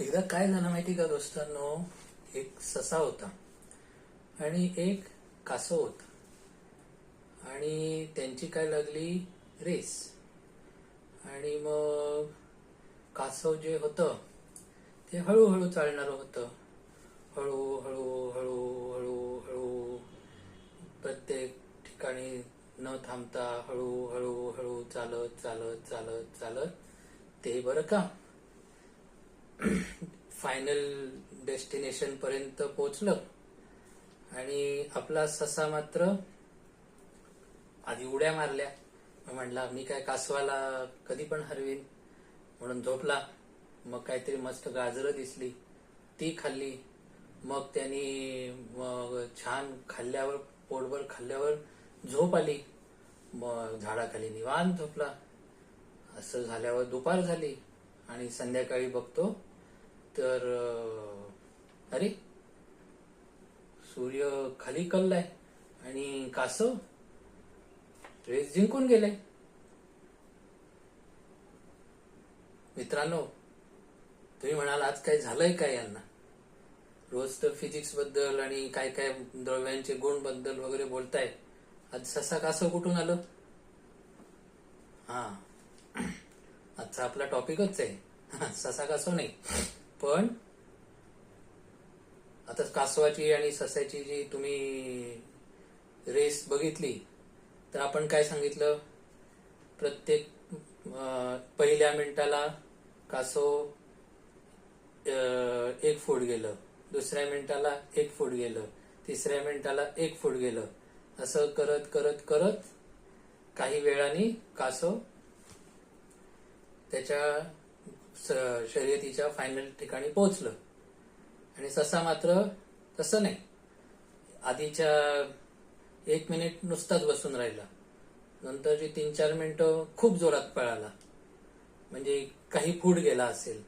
एकदा काय झालं माहिती का दोस्तांनो? एक ससा होता. आणि एक कासव होता. आणि त्यांची काय लागली? रेस. आणि मग कासव जे होतं ते हळूहळू चालणारं होतं. हळू हळू हळू हळू हळू. प्रत्येक ठिकाणी न थांबता हळू हळू हळू चालत चालत चालत चालत. ते बरं का? फायनल डेस्टिनेशन पर्यंत पोहोचलं. आणि आपला ससा मात्र आधी उड्या मारल्या. म्हणला मी काय कासवाला कधी पण हरवीन. म्हणून झोपला. मग काहीतरी मस्त गाजरं दिसली. ती खाल्ली. मग त्यांनी मग छान खाल्ल्यावर पोटभर खाल्ल्यावर झोप आली. मग झाडाखाली निवांत झोपला. असं झाल्यावर दुपार झाली. आणि संध्याकाळी बघतो तर अरे सूर्य खाली कललाय आणि कासव रेस जिंकून गेले. मित्रांनो तुम्ही म्हणाल आज काय झालंय काय यांना? रोज तर फिजिक्सबद्दल आणि काय काय द्रव्यांचे गुणबद्दल वगैरे बोलताय. आज ससा कासव कुठून आलं? हा. आजचा आपला टॉपिकच आहे. ससा कासव नाही. पण आता कासवाची आणि ससाची जी तुम्ही रेस बघितली तर आपण काय सांगितलं? प्रत्येक पहिल्या मिनिटाला कासव एक फूट गेलं. दुसऱ्या मिनिटाला एक फूट गेलं. तिसऱ्या मिनिटाला एक फूट गेलं. असं करत करत करत काही वेळाने कासव त्याच्या शर्यतीच्या फायनल ठिकाणी पोहोचलं. आणि ससा मात्र तसं नाही. आधीच्या एक मिनिट नुसताच बसून राहिला. नंतरची तीन चार मिनिटं खूप जोरात पळाला. म्हणजे काही फूड गेला असेल.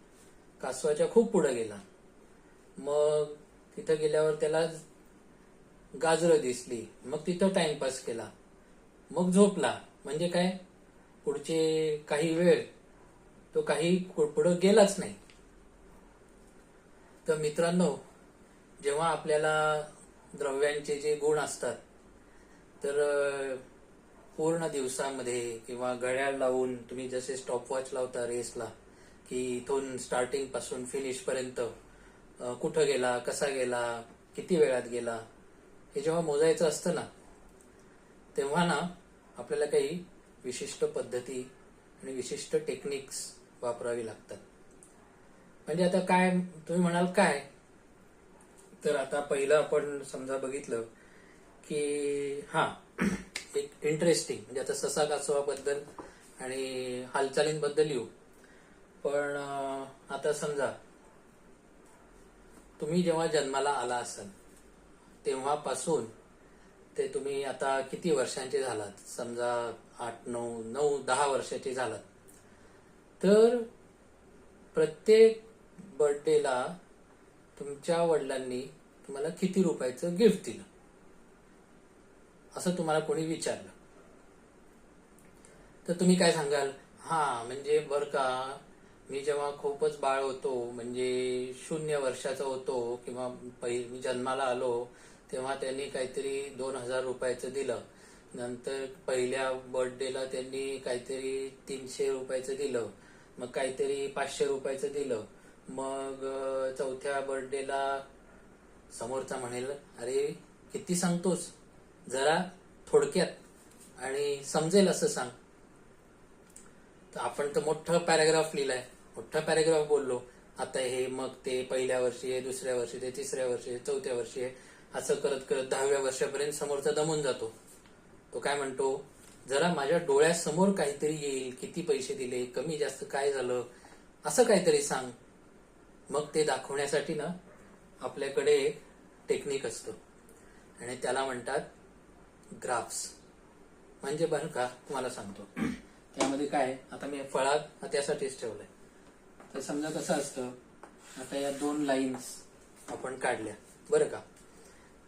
कासवाच्या खूप पुढे गेला. मग तिथं गेल्यावर त्याला गाजरं दिसली. मग तिथं टाइमपास केला. मग झोपला. म्हणजे काय? पुढचे काही वेळ तो काही पुढं गेलाच नाही. तर मित्रांनो जेव्हा आपल्याला द्रव्यांचे जे गुण असतात तर पूर्ण दिवसामध्ये किंवा घड्याळ लावून तुम्ही जसे स्टॉपवॉच लावता रेसला की इथून स्टार्टिंगपासून फिनिश पर्यंत कुठं गेला कसा गेला किती वेळात गेला हे जेव्हा मोजायचं असतं ना तेव्हा ना आपल्याला काही विशिष्ट पद्धती आणि विशिष्ट टेक्निक्स वापरावी लागतात. म्हणजे आता काय तुम्ही म्हणाल काय? तर आता पहिलं आपण समजा बघितलं की हा एक इंटरेस्टिंग म्हणजे आता ससा कासवाबद्दल आणि हालचालींबद्दल येऊ. पण आता समजा तुम्ही जेव्हा जन्माला आला असाल तेव्हापासून ते तुम्ही आता किती वर्षांचे झालात? समजा आठ नऊ नऊ दहा वर्षाचे झालात. तर प्रत्येक बर्थडेला तुमच्या वडिलांनी तुम्हाला किती रुपयाचं गिफ्ट दिलं? असं तुम्हाला कोणी विचारलं? तर तुम्ही काय सांगाल? हा म्हणजे बर का मी जेव्हा खूपच बाळ होतो म्हणजे शून्य वर्षाचा होतो किंवा पहि मी जन्माला आलो तेव्हा त्यांनी काहीतरी दोन हजार रुपयाचं दिलं. नंतर पहिल्या बर्थडेला त्यांनी काहीतरी तीनशे रुपयाचं दिलं. मग काहीतरी पाचशे रुपयाचं दिलं. मग चौथ्या बर्थडेला समोरचा म्हणेल अरे किती सांगतोस? जरा थोडक्यात आणि समजेल असं सांग. तर आपण तर मोठं पॅराग्राफ लिहिलाय. मोठा पॅराग्राफ बोललो. आता हे मग ते पहिल्या वर्षी आहे दुसऱ्या वर्षी ते तिसऱ्या वर्षी आहे चौथ्या वर्षी आहे. असं करत करत दहाव्या वर्षापर्यंत समोरचा दमून जातो. तो काय म्हणतो? जरा माझ्या डोळ्यासमोर काहीतरी येईल किती पैसे दिले कमी जास्त काय झालं असं काहीतरी सांग. मग ते दाखवण्यासाठी ना आपल्याकडे एक टेक्निक असतो. आणि त्याला म्हणतात ग्राफ्स. म्हणजे बरं का तुम्हाला सांगतो. त्यामध्ये काय आता मी फळात त्यासाठीच ठेवलंय. तर समजा कसं असतं आता या दोन लाईन्स आपण काढल्या. बरं का?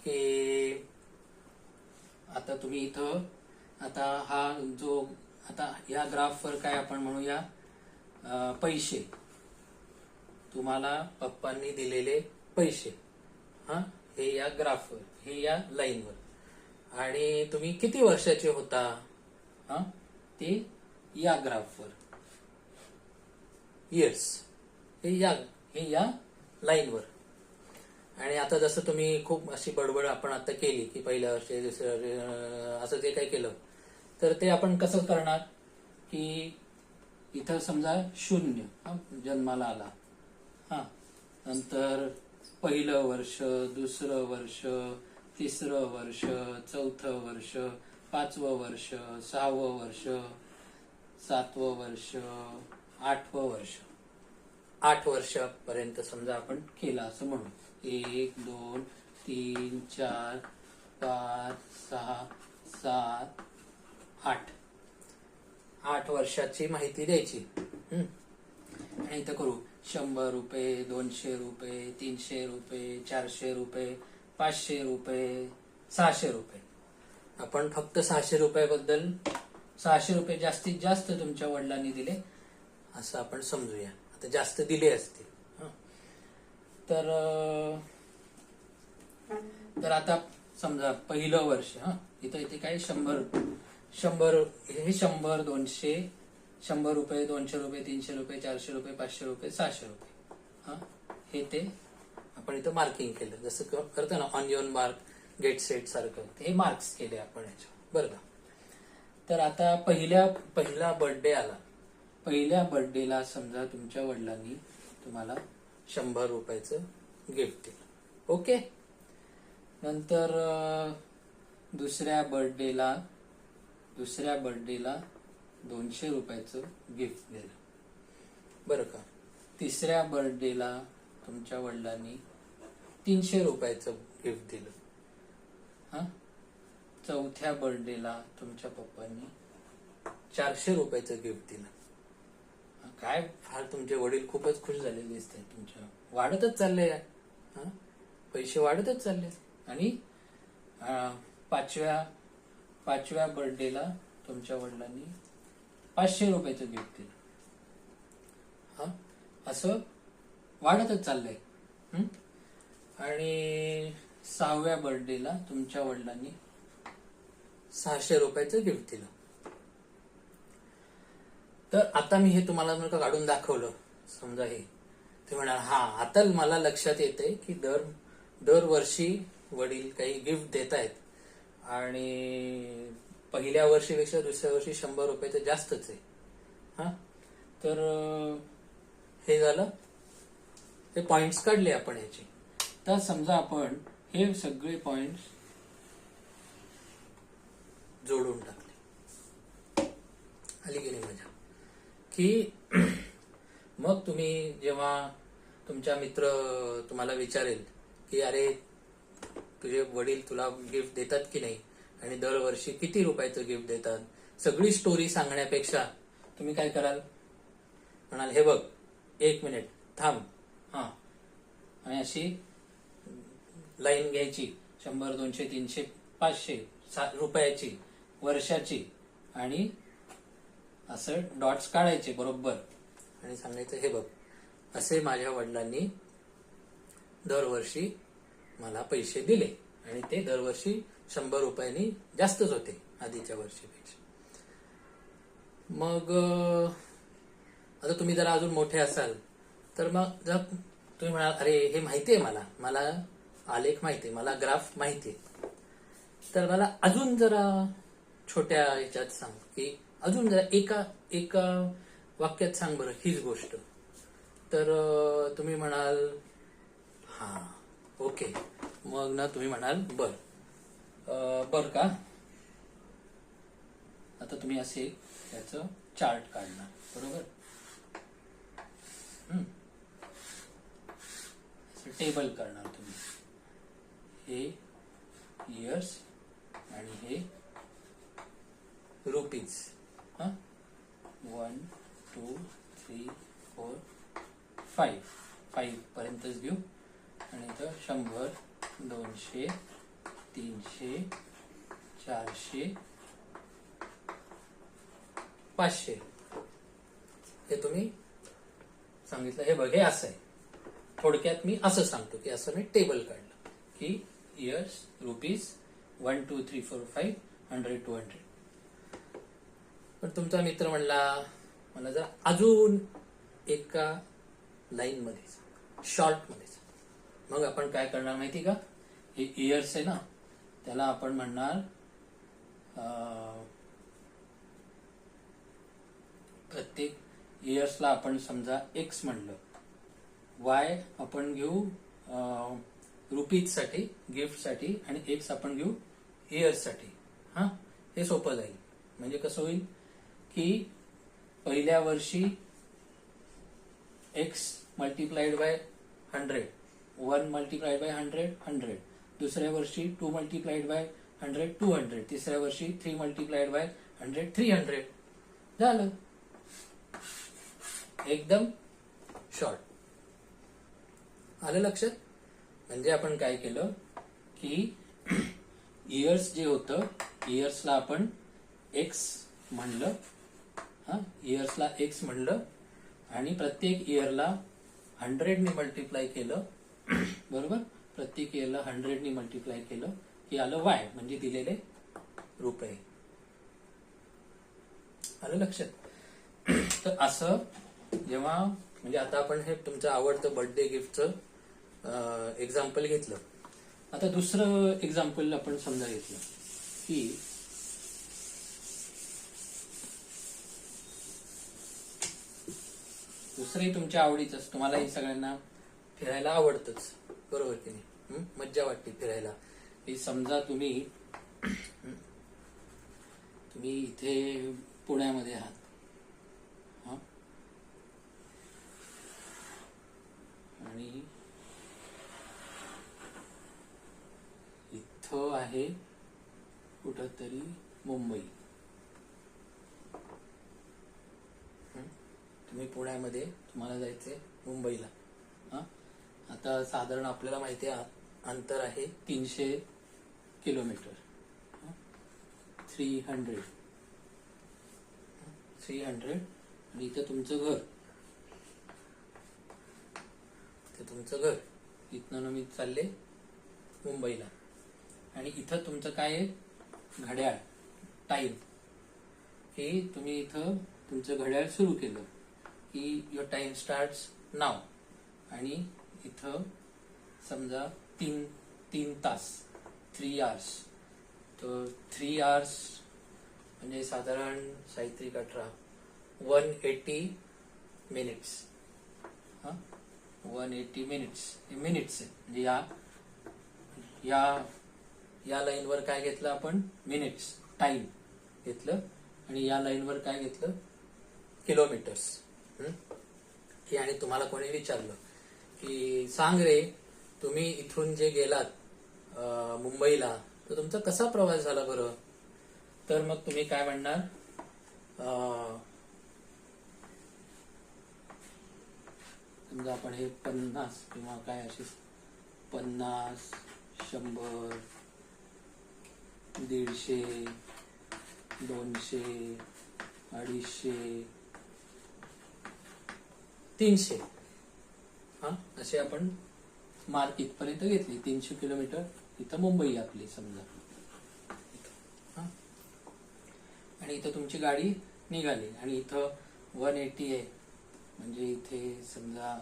की आता तुम्ही इथं आता हा जो आता या ग्राफवर काय आपण म्हणूया पैसे. तुम्हाला पप्पांनी दिलेले पैसे हा हे या ग्राफवर हे या लाईनवर. आणि तुम्ही किती वर्षाचे होता हा ते या ग्राफवर. इयर्स हे या हे या लाईनवर. आणि आता जसं तुम्ही खूप अशी बडबड आपण आता केली की पहिल्या वर्षी दुसऱ्या वर्षी असं जे काही केलं तर ते आपण कसं करणार? की इथं समजा शून्य हा, जन्माला आला. हा नंतर पहिलं वर्ष दुसरं वर्ष तिसरं वर्ष चौथं वर्ष पाचवं वर्ष सहावं वर्ष सातवं वर्ष आठवं वर्ष. आठ वर्षापर्यंत समजा आपण केला असं म्हणू. एक दोन तीन चार पाच सहा सात आठ. आठ वर्षाची माहिती द्यायची. आणि इथं करू. शंभर रुपये दोनशे रुपये तीनशे रुपये चारशे रुपये पाचशे रुपये सहाशे रुपये. आपण फक्त सहाशे रुपयाबद्दल सहाशे रुपये जास्तीत जास्त तुमच्या वडिलांनी दिले असं आपण समजूया. आता जास्त दिले असतील. तर तर आता समजा पहिलं वर्ष हा. इथं इथे काय? शंभर. शंभर हे शंभर दोनशे शंभर रुपये दोनशे रुपये तीनशे रुपये चारशे रुपये पाचशे रुपये सहाशे रुपये. हा? हे ते आपण इथं मार्किंग केलं. जसं क- करतो ना on your mark get set सारखं हे मार्क्स केले आपण याच्यावर. बरं का? तर आता पहिल्या पहिला बर्थडे आला. पहिल्या बर्थडेला समजा तुमच्या वडिलांनी तुम्हाला शंभर रुपयाचं गिफ्ट दिलं. ओके? नंतर दुसऱ्या बर्थडेला दुसऱ्या बर्थडेला दोनशे रुपयाचं गिफ्ट दिलं. बरं का? तिसऱ्या बर्थडेला तुमच्या वडिलांनी तीनशे रुपयाचं गिफ्ट दिलं. हा? चौथ्या बर्थडेला तुमच्या पप्पांनी चारशे रुपयाचं गिफ्ट दिलं. काय? फार तुमचे वडील खूपच खुश झालेले दिसतात तुमच्या. वाढतच चालले पैसे वाढतच चालले आणि पाचव्या पाचव्या बर्थडेला तुमच्या वडिलांनी पाचशे रुपयाचं गिफ्ट दिलं. हा? असं वाढतच चाललंय. आणि सहाव्या बर्थडेला तुमच्या वडिलांनी सहाशे रुपयाचं गिफ्ट दिलं. तर आता मी हे तुम्हाला जर का काढून दाखवलं. समजा हे. ते म्हणाल हा आता मला लक्षात येते की दर दरवर्षी वडील काही गिफ्ट देत आहेत आणि पहिल्या वर्षीपेक्षा दुसऱ्या वर्षी शंभर रुपये तर जास्तच आहे. हा? तर हे झालं. ते पॉइंट्स काढले आपण याचे. तर समजा आपण हे सगळे पॉइंट्स जोडून टाकले. आली गेली मजा की मग तुम्ही जेव्हा तुमचा मित्र तुम्हाला विचारेल की अरे तुझे वडील तुला गिफ्ट देतात की नाही? आणि दरवर्षी किती रुपयाचं गिफ्ट देतात? सगळी स्टोरी सांगण्यापेक्षा तुम्ही काय कराल? म्हणाल हे बघ एक मिनिट थांब हा. आणि अशी लाईन घ्यायची शंभर दोनशे तीनशे पाचशे सात रुपयाची वर्षाची. आणि असं डॉट्स काढायचे बरोबर. आणि सांगायचं हे बघ असे माझ्या वडिलांनी दरवर्षी मला पैसे दिले आणि ते दरवर्षी शंभर रुपयांनी जास्तच होते आधीच्या वर्षीपेक्षा. मग आता तुम्ही जरा अजून मोठे असाल तर मग जर तुम्ही म्हणाल अरे हे माहिती आहे मला. मला आलेख माहिती आहे मला ग्राफ माहिती आहे तर मला अजून जरा छोट्या याच्यात सांग. की अजून जरा एका एका वाक्यात सांग बरं हीच गोष्ट. तर तुम्ही म्हणाल हा ओके. मग ना तुम्ही म्हणाल बर. बर का? आता तुम्ही असे त्याचं चार्ट काढणार बरोबर? टेबल करणार तुम्ही. हे इयर्स आणि हे रुपीज. हा? One two three four five. Five पर्यंतच घेऊ. आणि इथं शंभर दोनशे तीनशे चारशे पाचशे. हे तुम्ही सांगितलं. हे बघ हे असं आहे. थोडक्यात मी असं सांगतो की असं मी टेबल काढलं की years rupees one two three four five hundred two hundred पण तुमचा मित्र म्हणला मला जर अजून एका लाईन शॉर्टमध्ये शॉर्ट मग आपण काय करणार माहिती का? हे इयर्स आहे ना? त्याला आपण म्हणणार प्रत्येक इयर्सला आपण समजा एक्स म्हणलं. वाय आपण घेऊ रुपीजसाठी गिफ्टसाठी आणि एक्स आपण घेऊ इयर्ससाठी हा? हे सोपं जाईल. म्हणजे कसं होईल की पहिल्या वर्षी x multiplied by hundred one multiplied by hundred hundred. दुसऱ्या वर्षी two multiplied by hundred two hundred. तिसऱ्या वर्षी three multiplied by hundred three hundred. झालं. एकदम शॉर्ट. आलं लक्षात? म्हणजे आपण काय केलं की इयर्स जे होतं इयर्सला आपण एक्स म्हणलं. हा इयर्सला एक्स म्हणलं. आणि प्रत्येक इयरला हंड्रेडने मल्टिप्लाय केलं. बरोबर? प्रत्येक याला हंड्रेडनी मल्टिप्लाय केलं की आलं वाय म्हणजे दिलेले रुपये. आलं लक्षात? तर असं जेव्हा म्हणजे आता आपण हे तुमचं आवडतं बर्थडे गिफ्टचं एक्झाम्पल घेतलं. आता दुसरं एक्झाम्पल आपण समजा घेतलं की दुसरंही तुमच्या आवडीच तुम्हालाही सगळ्यांना फिरायला आवडतच. बरोबर की नाही? मज्जा वाटते फिरायला. की समजा तुम्ही तुम्ही इथे पुण्यामध्ये आहात. आणि इथं आहे कुठंतरी मुंबई. तुम्ही पुण्यामध्ये तुम्हाला जायचंय मुंबईला. आता साधारण आपल्याला माहिती आहे अंतर आहे तीनशे kilometre. Three hundred. Three hundred. आणि इथं तुमचं घर. ते तुमचं घर. इथनं मी चालले मुंबईला. आणि इथं तुमचं काय आहे? घड्याळ. टाईम हे तुम्ही इथं तुमचं घड्याळ सुरू केलं. की युअर टाइम स्टार्ट नाव आणि इथं समजा तीन तीन तास थ्री आवर्स तर थ्री आवर्स म्हणजे साधारण साहित्रिक अठरा वन एटी मिनिट्स हा? वन एटी मिनिट्स हे मिनिट्स आहे म्हणजे या या या लाईनवर काय घेतलं आपण? मिनिट्स टाइम घेतलं. आणि या लाईनवर काय घेतलं? किलोमीटर्स हं? आणि तुम्हाला कोणी विचारलं. की सांग रे तुम्ही इथून जे गेलात मुंबईला तर तुमचा कसा प्रवास झाला बरं? तर मग तुम्ही काय म्हणणार? अं, समजा आपण हे पन्नास किंवा काय असे पन्नास शंभर दीडशे दोनशे अडीचशे तीनशे. हा? असे आपण मार्क इथपर्यंत घेतली. तीनशे किलोमीटर इथं मुंबई आपली समजा. आणि इथं तुमची गाडी निघाली. आणि इथं वन एटी आहे. म्हणजे इथे समजा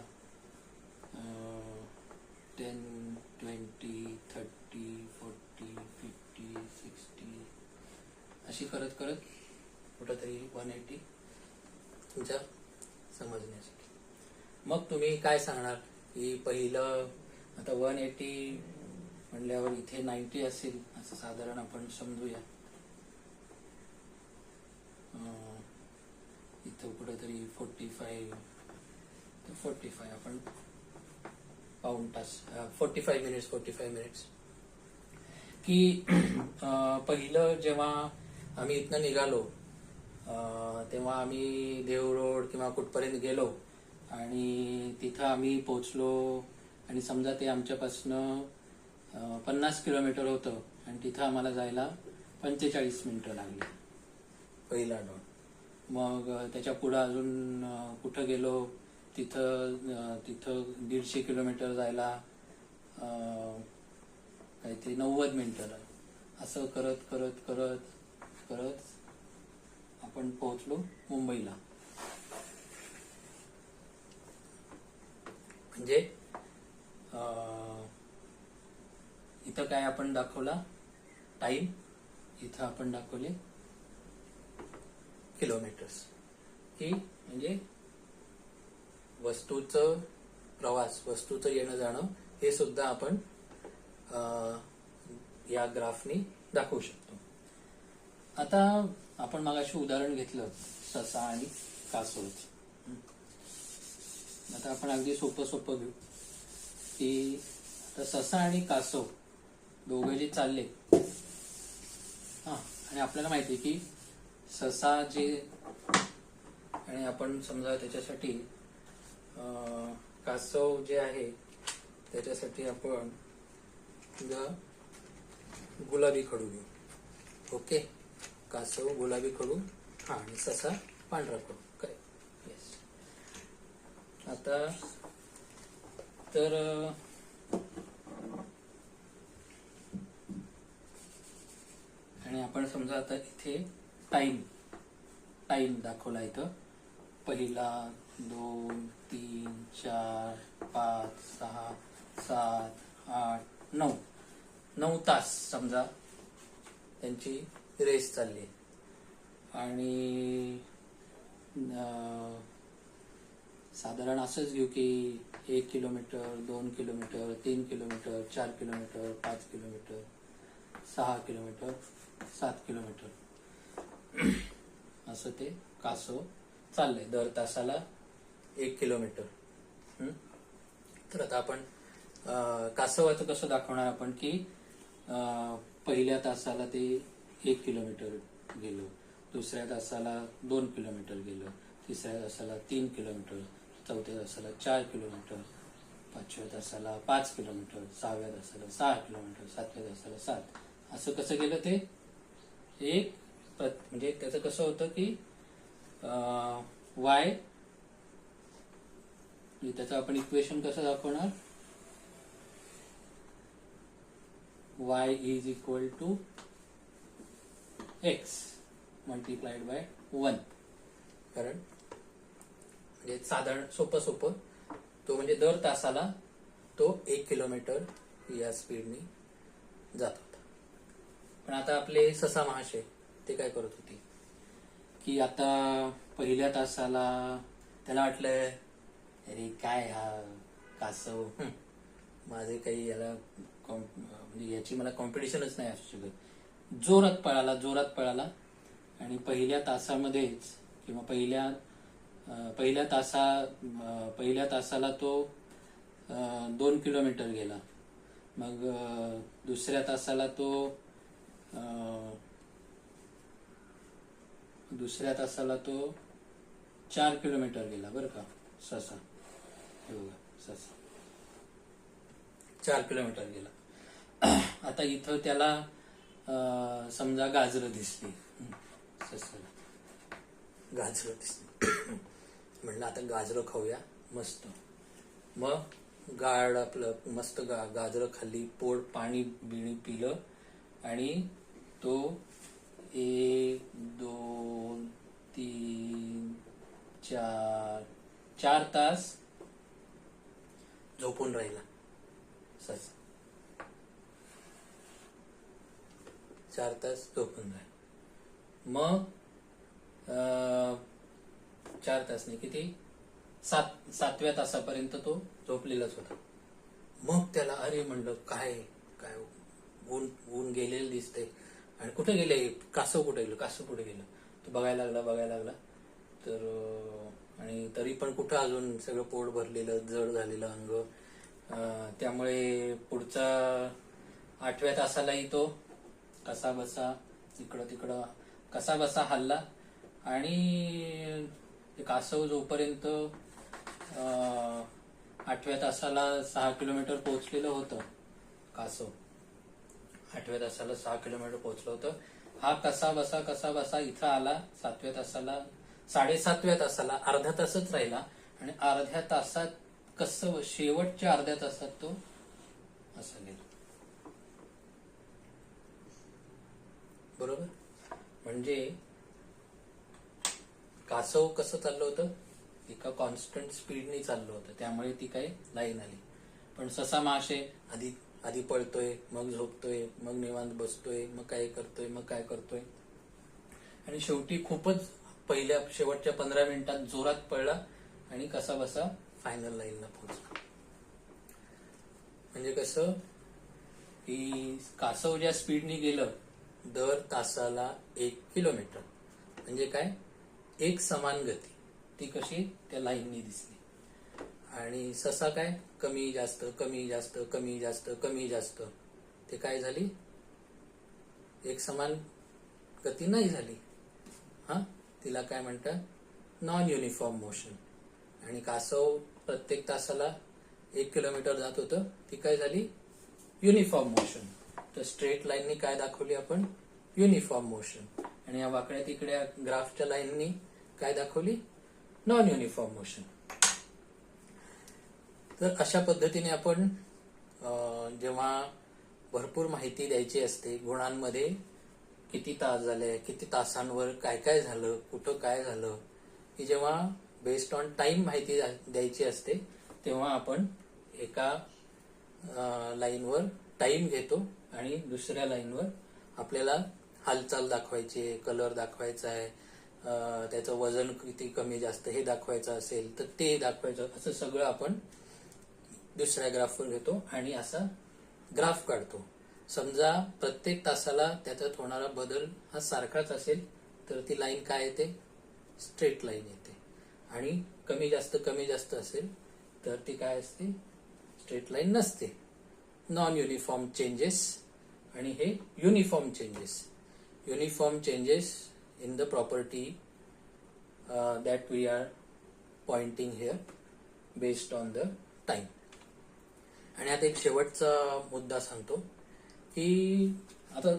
ten twenty thirty forty fifty sixty अशी करत करत कुठंतरी वन एटी तुमच्या समजण्याची. मग तुम्ही काय सांगणार? की पहिलं आता वन एटी म्हणल्यावर इथे नाईन्टी असेल असं साधारण आपण समजूया. इथं कुठंतरी फोर्टी फाईव्ह तर फोर्टी फाईव्ह आपण पाऊण तास forty five minutes forty five minutes की पहिलं जेव्हा आम्ही इथनं निघालो तेव्हा आम्ही देव रोड किंवा कुठपर्यंत गेलो आणि तिथं आम्ही पोचलो आणि समजा ते आमच्यापासनं पन्नास किलोमीटर होतं आणि तिथं आम्हाला जायला पंचेचाळीस मिनिटं लागली. पहिला डॉट. मग त्याच्या पुढं अजून कुठं गेलो तिथं तिथं दीडशे किलोमीटर जायला काहीतरी नव्वद मिनिटं. असं करत करत करत करत आपण पोहोचलो मुंबईला. म्हणजे इथं काय आपण दाखवला? टाइम इथं आपण दाखवले किलोमीटर्स की म्हणजे वस्तूचं प्रवास वस्तूचं येणं जाणं हे सुद्धा आपण या ग्राफनी दाखवू शकतो. आता आपण मगाशी उदाहरण घेतलं ससा आणि कासवच आता आपण अगदी सोपं सोपं घेऊ. की आता ससा आणि कासव दोघे जे चालले हा आणि आपल्याला माहिती आहे की ससा जे आणि आपण समजा त्याच्यासाठी कासव जे आहे त्याच्यासाठी आपण गुलाबी खडू घेऊ. ओके? कासव गुलाबी खडू हा आणि ससा पांढरा खडू. आता तर आणि आपण समजा आता इथे टाइम टाइम दाखवला इथं पहिला दोन तीन चार पाच सहा सात आठ नऊ नऊ तास समजा त्यांची रेस चालली आहे. आणि साधारण असंच घेऊ की एक किलोमीटर दोन किलोमीटर तीन किलोमीटर चार किलोमीटर पाच किलोमीटर सहा किलोमीटर सात किलोमीटर. असं ते कासव चाललंय दर तासाला एक किलोमीटर. तर आता आपण कासवाचं कसं दाखवणार आपण की पहिल्या तासाला ते एक किलोमीटर गेलो दुसऱ्या तासाला दोन किलोमीटर गेलो तिसऱ्या तासाला तीन किलोमीटर. चौथ्या तासाला चार किलोमीटर पाचव्या तासाला पाच किलोमीटर सहाव्या तासाला सहा किलोमीटर सातव्या तासाला सात. असं कसं गेलं ते? एक म्हणजे त्याचं कसं होतं की वाय म्हणजे त्याचं आपण इक्वेशन कसं दाखवणार? Y is equal to x multiplied by 1 कारण म्हणजे साधारण सोपं सोपं. तो म्हणजे दर तासाला तो एक किलोमीटर या स्पीडने जात होता. पण आता आपले ससा महाशय ते काय करत होते? की आता पहिल्या तासाला त्याला वाटलं अरे काय हा कासव? माझे काही याला म्हणजे याची मला कॉम्पिटिशनच नाही असू शकत. जोरात पळाला जोरात पळाला. आणि पहिल्या तासामध्येच किंवा पहिल्या पहिल्या तासा पहिल्या तासाला तो दोन किलोमीटर गेला. मग दुसऱ्या तासाला तो दुसऱ्या तासाला तो चार किलोमीटर गेला बरं का ससा. हे बघा ससा. चार किलोमीटर गेला. आता इथं त्याला समजा गाजरं दिसली. ससाला गाजरं दिसली. म्हणलं आता गाजरं खाऊया. मस्त. मग गाड आपलं मस्त गा गाजरं खाल्ली पोट पाणी बिणी पिलं आणि तो एक दोन तीन चार चार तास झोपून राहिला. सस. चार तास झोपून राहिला. मग चार तास नाही किती? सात सातव्या तासापर्यंत तो झोपलेलाच होता. मग त्याला अरे म्हणलं काय काय ऊन ऊन गेलेलं दिसतंय. आणि कुठे गेले? कासव कुठे गेलं? कासव कुठे गेलं? तो बघायला लागला बघायला लागला. तर आणि तरी पण कुठं अजून सगळं पोट भरलेलं जड झालेलं अंग? त्यामुळे पुढचा आठव्या तासालाही तो कसा बसा इकडं तिकडं कसा बसा हल्ला. आणि ते कासव जोपर्यंत आठव्या तासाला सहा किलोमीटर पोहोचलेलं होतं कासव आठव्या तासाला सहा किलोमीटर पोहोचलं होतं हा कसा बसा कसा बसा इथं आला सातव्या तासाला साडेसातव्या तासाला अर्धा तासच राहिला आणि अर्ध्या तासात कसं शेवटच्या अर्ध्या तासात तो असा गेला. बरोबर? म्हणजे कासव कसं चाललं होतं? एका कॉन्स्टंट स्पीडने चाललं होतं. त्यामुळे ती काही लाईन आली पण ससा माशे आधी आधी पळतोय मग झोपतोय मग निवांत बसतोय मग काय करतोय मग काय करतोय. आणि शेवटी खूपच पहिल्या शेवटच्या पंधरा मिनिटात जोरात पळला आणि कसा बसा फायनल लाईनला पोहोचला. म्हणजे कसं? की कासव ज्या स्पीडने गेलं दर तासाला एक किलोमीटर म्हणजे काय? एक समान गती. ती कशी? त्या लाईननी दिसली. आणि ससा काय? कमी जास्त कमी जास्त कमी जास्त कमी जास्त. ते काय झाली? एक समान गती नाही झाली. हा? तिला काय म्हणतात? नॉन युनिफॉर्म मोशन आणि कासव प्रत्येक तासाला एक किलोमीटर जात होतं. ती काय झाली? युनिफॉर्म मोशन तर स्ट्रेट लाईननी काय दाखवली आपण? युनिफॉर्म मोशन आणि या वाकड्या तिकड्या ग्राफच्या लाईननी काय दाखवली? नॉन युनिफॉर्म मोशन तर अशा पद्धतीने आपण जेव्हा भरपूर माहिती द्यायची असते गुणांमध्ये किती तास झाले किती तासांवर काय काय झालं कुठं काय झालं ही जेव्हा बेस्ड ऑन टाइम माहिती द्यायची असते तेव्हा आपण एका लाईनवर टाइम घेतो आणि दुसऱ्या लाईनवर आपल्याला हालचाल दाखवायची आहे कलर दाखवायचा आहे त्याचं वजन किती कमी जास्त हे दाखवायचं असेल तर ते दाखवायचं. असं सगळं आपण दुसऱ्या ग्राफवर घेतो आणि असा ग्राफ काढतो. समजा प्रत्येक तासाला त्याच्यात होणारा बदल हा सारखाच असेल तर ती लाईन काय येते? स्ट्रेट लाईन येते. आणि कमी जास्त कमी जास्त असेल तर ती काय असते? स्ट्रेट लाईन नसते. नॉन युनिफॉर्म चेंजेस आणि हे uniform changes uniform changes in the property that we are pointing here based on the time. आणि आता एक शेवटचा मुद्दा सांगतो की आता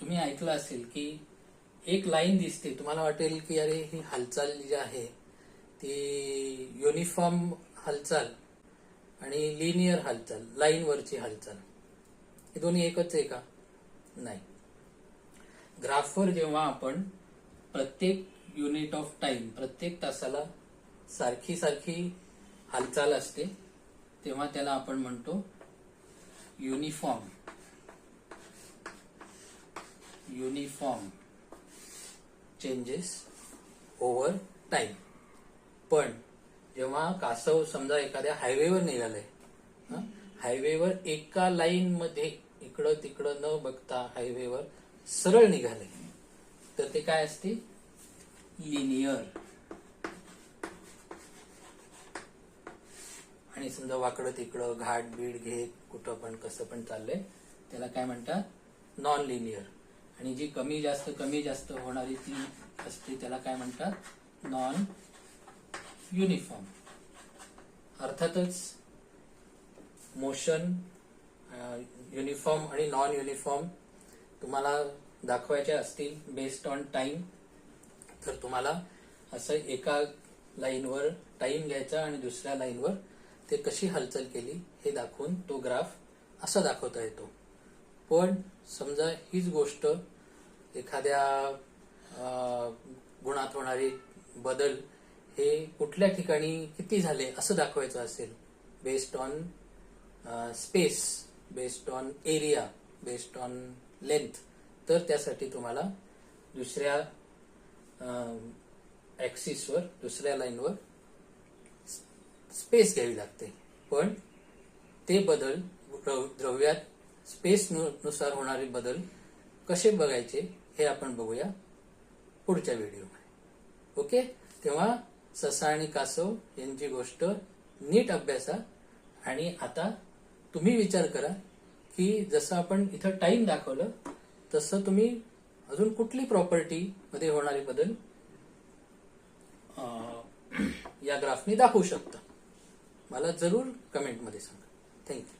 तुम्ही ऐकलं असेल की एक लाईन दिसते. तुम्हाला वाटेल की अरे ही हालचाल जी आहे ती युनिफॉर्म हालचाल आणि लिनियर हालचाल लाईनवरची हालचाल. हे दोन्ही एकच आहे का? नाही. ग्राफवर जेव्हा आपण प्रत्येक युनिट ऑफ टाइम प्रत्येक तासाला सारखी सारखी हालचाल असते तेव्हा त्याला आपण म्हणतो uniform. Uniform changes over time. पण जेव्हा कासव समजा एखाद्या हायवेवर निघालंय हायवेवर एका लाईन मध्ये इकडं तिकडं न बघता हायवेवर सरळ निघाले. तर ते काय असते? लिनियर आणि समजा वाकडं तिकडं घाट बीड घेत कुठं पण कसं पण चाललंय त्याला काय म्हणतात? नॉन लिनियर आणि जी कमी जास्त कमी जास्त होणारी ती असते त्याला काय म्हणतात? नॉन युनिफॉर्म अर्थातच मोशन युनिफॉर्म आणि नॉन युनिफॉर्म तुम्हाला दाखवायचे असतील बेस्ड ऑन टाइम तर तुम्हाला असं एका लाईनवर टाइम घ्यायचा आणि दुसऱ्या लाईनवर ते कशी हालचाल केली हे दाखवून तो ग्राफ असा दाखवता येतो. पण समजा हीच गोष्ट एखाद्या गुणात होणारे बदल हे कुठल्या ठिकाणी किती झाले असं दाखवायचं असेल based on space based on area based on length तर त्यासाठी तुम्हाला दुसऱ्या ऍक्सिसवर दुसऱ्या लाईनवर स्पेस घ्यावी लागते. पण ते बदल द्रव- द्रव्यात स्पेस नुसार होणारे बदल कसे बघायचे हे आपण बघूया पुढच्या व्हिडिओमध्ये ओके? तेव्हा ससा आणि कासव यांची गोष्ट नीट अभ्यासा आणि आता तुम्ही विचार करा की जसं आपण इथं टाइम दाखवलं तसं तुम्ही अजून कुठली प्रॉपर्टी मध्ये होणारे बदल या ग्राफने दाखवू शकता. मला जरूर कमेंटमध्ये सांगा. थँक्यू